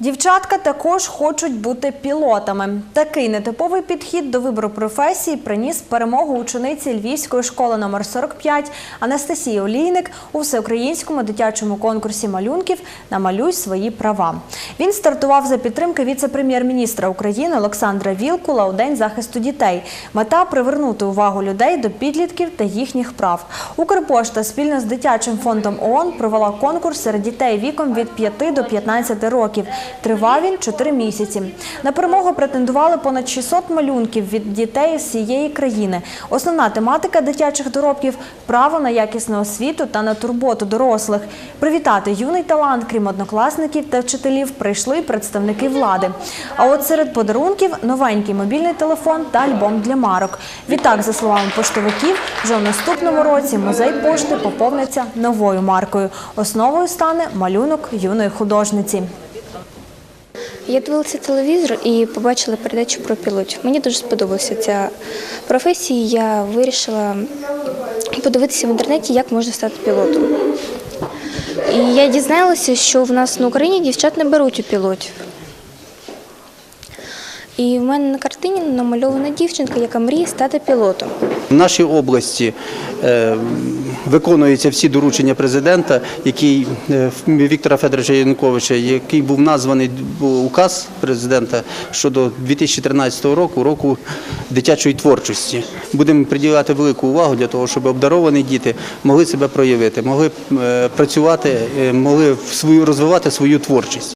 Дівчатка також хочуть бути пілотами. Такий нетиповий підхід до вибору професії приніс перемогу учениці Львівської школи номер 45 Анастасії Олійник у всеукраїнському дитячому конкурсі малюнків Намалюй свої права. Він стартував за підтримки віце-прем'єр-міністра України Олександра Вілкула у День захисту дітей. Мета привернути увагу людей до підлітків та їхніх прав. Укрпошта спільно з дитячим фондом ООН провела конкурс серед дітей віком від 5 до 15 років. Тривав він 4 місяці. На перемогу претендували понад 600 малюнків від дітей з всієї країни. Основна тематика дитячих доробків право на якісну освіту та на турботу дорослих. Привітати юний талант, крім однокласників та вчителів, прийшли представники влади. А от серед подарунків новенький мобільний телефон та альбом для марок. Відтак, за словами поштовиків, вже в наступному році музей пошти поповниться новою маркою. Основою стане малюнок юної художниці. Я дивилася телевізор і побачила передачу про пілотів. Мені дуже сподобалася ця професія. Я вирішила подивитися в інтернеті, як можна стати пілотом. І я дізналася, що в нас на Україні дівчат не беруть у пілотів. І в мене на картині намальована дівчинка, яка мріє стати пілотом. В нашій області е, виконуються всі доручення президента, який е, Віктора Федоровича Януковича, який був названий указ президента щодо 2013 року, року дитячої творчості. Будемо приділяти велику увагу для того, щоб обдаровані діти могли себе проявити, могли е, працювати, могли свою розвивати свою творчість.